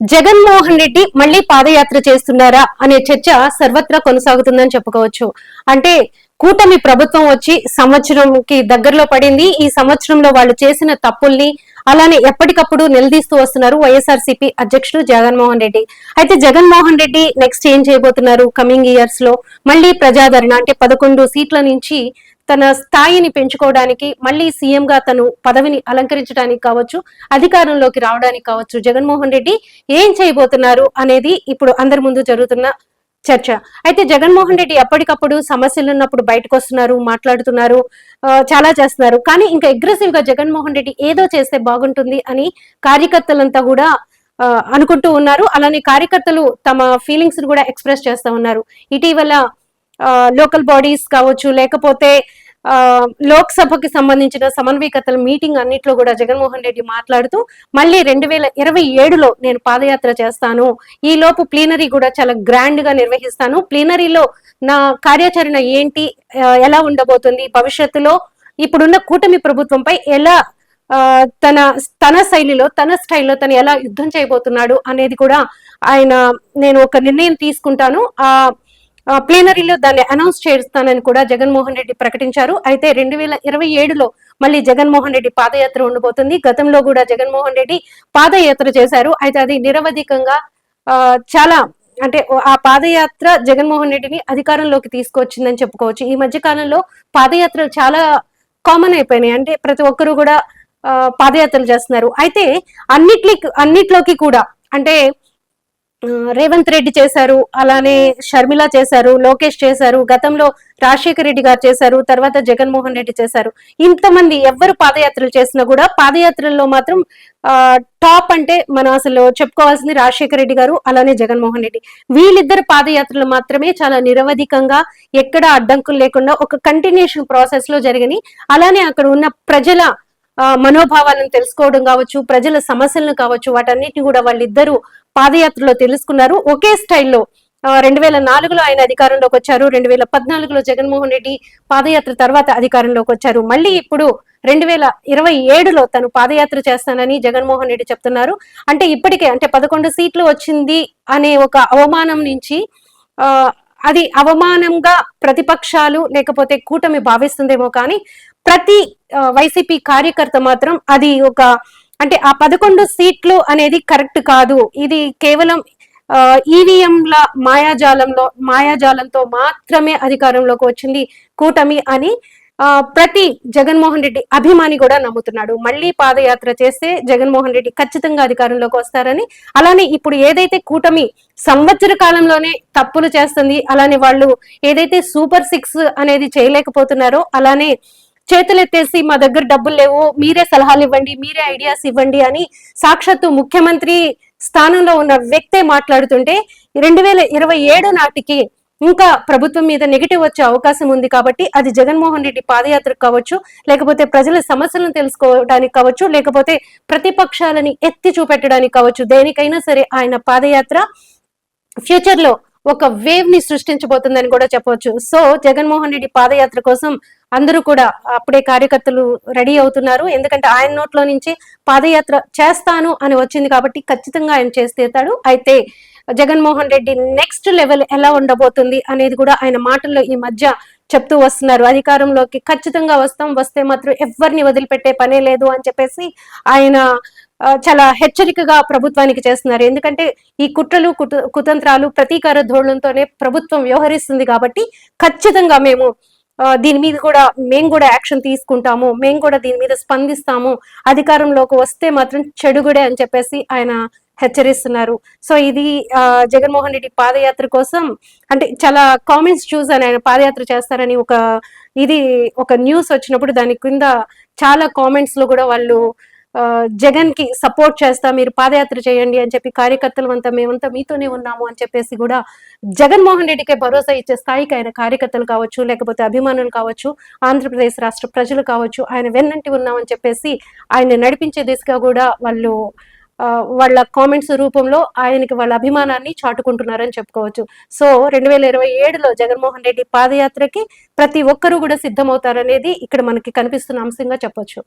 జగన్మోహన్ రెడ్డి మళ్ళీ పాదయాత్ర చేస్తున్నారా అనే చర్చ సర్వత్రా కొనసాగుతుందని చెప్పుకోవచ్చు. అంటే కూటమి ప్రభుత్వం వచ్చి సంవత్సరంకి దగ్గరలో పడింది. ఈ సంవత్సరంలో వాళ్ళు చేసిన తప్పుల్ని అలానే ఎప్పటికప్పుడు నిలదీస్తూ వస్తున్నారు వైఎస్ఆర్సీపీ అధ్యక్షుడు జగన్మోహన్ రెడ్డి. అయితే జగన్మోహన్ రెడ్డి నెక్స్ట్ ఏం చేయబోతున్నారు? కమింగ్ ఇయర్స్లో మళ్ళీ ప్రజాదరణ అంటే పదకొండు సీట్ల నుంచి తన స్థాయిని పెంచుకోవడానికి మళ్ళీ సీఎం గా తను పదవిని అలంకరించడానికి కావచ్చు అధికారంలోకి రావడానికి కావచ్చు జగన్మోహన్ రెడ్డి ఏం చేయబోతున్నారు అనేది ఇప్పుడు అందరి ముందు జరుగుతున్న చర్చ. అయితే జగన్మోహన్ రెడ్డి ఎప్పటికప్పుడు సమస్యలు ఉన్నప్పుడు బయటకు వస్తున్నారు మాట్లాడుతున్నారు చాలా చేస్తున్నారు. కానీ ఇంకా అగ్రెసివ్గా జగన్మోహన్ రెడ్డి ఏదో చేస్తే బాగుంటుంది అని కార్యకర్తలంతా కూడా అనుకుంటూ ఉన్నారు. అలానే కార్యకర్తలు తమ ఫీలింగ్స్ కూడా ఎక్స్ప్రెస్ చేస్తూ ఉన్నారు. ఇటీవల లోకల్ బాడీస్ కావచ్చు లేకపోతే లోక్సభకి సంబంధించిన సమన్వయకతల మీటింగ్ అన్నిట్లో కూడా జగన్మోహన్ రెడ్డి మాట్లాడుతూ మళ్ళీ రెండు వేల ఇరవై ఏడులో నేను పాదయాత్ర చేస్తాను. ఈ లోపు ప్లీనరీ కూడా చాలా గ్రాండ్గా నిర్వహిస్తాను. ప్లీనరీలో నా కార్యాచరణ ఏంటి ఎలా ఉండబోతుంది భవిష్యత్తులో ఇప్పుడున్న కూటమి ప్రభుత్వంపై ఎలా ఆ, తన తన శైలిలో తన స్టైల్లో తను ఎలా యుద్ధం చేయబోతున్నాడు అనేది కూడా ఆయన నేను ఒక నిర్ణయం తీసుకుంటాను. ఆ, ప్లీనరీలో దాన్ని అనౌన్స్ చేస్తానని కూడా జగన్మోహన్ రెడ్డి ప్రకటించారు. అయితే రెండు వేల ఇరవై ఏడులో మళ్ళీ జగన్మోహన్ రెడ్డి పాదయాత్ర ఉండబోతుంది. గతంలో కూడా జగన్మోహన్ రెడ్డి పాదయాత్ర చేశారు. అయితే అది నిరవధికంగా ఆ, చాలా అంటే ఆ పాదయాత్ర జగన్మోహన్ రెడ్డిని అధికారంలోకి తీసుకొచ్చిందని చెప్పుకోవచ్చు. ఈ మధ్య కాలంలో పాదయాత్రలు చాలా కామన్ అయిపోయినాయి. అంటే ప్రతి ఒక్కరు కూడా పాదయాత్రలు చేస్తున్నారు. అయితే అన్నిట్లకి అన్నిట్లోకి కూడా అంటే రేవంత్ రెడ్డి చేశారు అలానే షర్మిల చేశారు లోకేష్ చేశారు గతంలో రాజశేఖర రెడ్డి గారు చేశారు తర్వాత జగన్మోహన్ రెడ్డి చేశారు. ఇంతమంది ఎవ్వరు పాదయాత్రలు చేసినా కూడా పాదయాత్రల్లో మాత్రం ఆ, టాప్ అంటే మనం అసలు చెప్పుకోవాల్సింది రాజశేఖర రెడ్డి గారు అలానే జగన్మోహన్ రెడ్డి. వీళ్ళిద్దరు పాదయాత్రలు మాత్రమే చాలా నిరవధికంగా ఎక్కడ అడ్డంకులు లేకుండా ఒక కంటిన్యూషన్ ప్రాసెస్లో జరిగినాయి. అలానే అక్కడ ఉన్న ప్రజల ఆ, మనోభావాలను తెలుసుకోవడం కావచ్చు ప్రజల సమస్యలను కావచ్చు వాటన్నిటిని కూడా వాళ్ళిద్దరూ పాదయాత్రలో తెలుసుకున్నారు. ఒకే స్టైల్లో రెండు వేల నాలుగులో ఆయన అధికారంలోకి వచ్చారు. రెండు వేల పద్నాలుగులో జగన్మోహన్ రెడ్డి పాదయాత్ర తర్వాత అధికారంలోకి వచ్చారు. మళ్ళీ ఇప్పుడు రెండు వేల ఇరవై ఏడులో తను పాదయాత్ర చేస్తానని జగన్మోహన్ రెడ్డి చెప్తున్నారు. అంటే ఇప్పటికే అంటే పదకొండు సీట్లు వచ్చింది అనే ఒక అవమానం నుంచి అది అవమానంగా ప్రతిపక్షాలు లేకపోతే కూటమి భావిస్తుందేమో కానీ ప్రతి వైసీపీ కార్యకర్త మాత్రం అది ఒక అంటే ఆ పదకొండు సీట్లు అనేది కరెక్ట్ కాదు. ఇది కేవలం ఈవీఎంల మాయాజాలంలో మాయాజాలంతో మాత్రమే అధికారంలోకి వచ్చింది కూటమి అని ప్రతి జగన్మోహన్ రెడ్డి అభిమాని కూడా నమ్ముతున్నాడు. మళ్ళీ పాదయాత్ర చేస్తే జగన్మోహన్ రెడ్డి ఖచ్చితంగా అధికారంలోకి వస్తారని అలానే ఇప్పుడు ఏదైతే కూటమి సంవత్సర కాలంలోనే తప్పులు చేస్తుంది అలానే వాళ్ళు ఏదైతే సూపర్ సిక్స్ అనేది చేయలేకపోతున్నారో అలానే చేతులెత్తేసి మా దగ్గర డబ్బులు లేవు మీరే సలహాలు ఇవ్వండి మీరే ఐడియాస్ ఇవ్వండి అని సాక్షాత్తు ముఖ్యమంత్రి స్థానంలో ఉన్న వ్యక్తే మాట్లాడుతుంటే రెండు వేల ఇరవై ఏడు నాటికి ఇంకా ప్రభుత్వం మీద నెగిటివ్ వచ్చే అవకాశం ఉంది కాబట్టి అది జగన్మోహన్ రెడ్డి పాదయాత్రకు కావచ్చు లేకపోతే ప్రజల సమస్యలను తెలుసుకోవడానికి కావచ్చు లేకపోతే ప్రతిపక్షాలని ఎత్తి చూపెట్టడానికి కావచ్చు దేనికైనా సరే ఆయన పాదయాత్ర ఫ్యూచర్లో ఒక వేవ్ని సృష్టించబోతుందని కూడా చెప్పవచ్చు. సో జగన్మోహన్ రెడ్డి పాదయాత్ర కోసం అందరూ కూడా అప్పుడే కార్యకర్తలు రెడీ అవుతున్నారు. ఎందుకంటే ఆయన నోట్లో నుంచి పాదయాత్ర చేస్తాను అని వచ్చింది కాబట్టి ఖచ్చితంగా ఆయన చేసి తీరుతాడు. అయితే జగన్మోహన్ రెడ్డి నెక్స్ట్ లెవెల్ ఎలా ఉండబోతుంది అనేది కూడా ఆయన మాటల్లో ఈ మధ్య చెప్తూ వస్తున్నారు. అధికారంలోకి ఖచ్చితంగా వస్తాం. వస్తే మాత్రం ఎవరిని వదిలిపెట్టే పనే లేదు అని చెప్పేసి ఆయన చాలా హెచ్చరికగా ప్రభుత్వానికి చేస్తున్నారు. ఎందుకంటే ఈ కుట్రలు కుతంత్రాలు ప్రతీకార ధోరణితోనే ప్రభుత్వం వ్యవహరిస్తుంది కాబట్టి ఖచ్చితంగా మేము ఆ, దీని మీద కూడా మేము కూడా యాక్షన్ తీసుకుంటాము. మేము కూడా దీని మీద స్పందిస్తాము. అధికారంలోకి వస్తే మాత్రం చెడుగుడే అని చెప్పేసి ఆయన హెచ్చరిస్తున్నారు. సో ఇది ఆ, జగన్మోహన్ రెడ్డి పాదయాత్ర కోసం అంటే చాలా కామెంట్స్ చూసాను ఆయన పాదయాత్ర చేస్తారని ఒక ఇది ఒక న్యూస్ వచ్చినప్పుడు దాని కింద చాలా కామెంట్స్లో కూడా వాళ్ళు జగన్కి సపోర్ట్ చేస్తా మీరు పాదయాత్ర చేయండి అని చెప్పి కార్యకర్తలు అంతా మేమంతా మీతోనే ఉన్నాము అని చెప్పేసి కూడా జగన్మోహన్ రెడ్డికే భరోసా ఇచ్చే స్థాయికి ఆయన కార్యకర్తలు కావచ్చు లేకపోతే అభిమానులు కావచ్చు ఆంధ్రప్రదేశ్ రాష్ట్ర ప్రజలు కావచ్చు ఆయన వెన్నంటి ఉన్నామని చెప్పేసి ఆయన నడిపించే దిశగా కూడా వాళ్ళు వాళ్ళ కామెంట్స్ రూపంలో ఆయనకి వాళ్ళ అభిమానాన్ని చాటుకుంటున్నారని చెప్పుకోవచ్చు. సో రెండు వేల ఇరవై ఏడులో జగన్మోహన్ రెడ్డి పాదయాత్రకి ప్రతి ఒక్కరూ కూడా సిద్ధమవుతారనేది ఇక్కడ మనకి కనిపిస్తున్న అంశంగా చెప్పొచ్చు.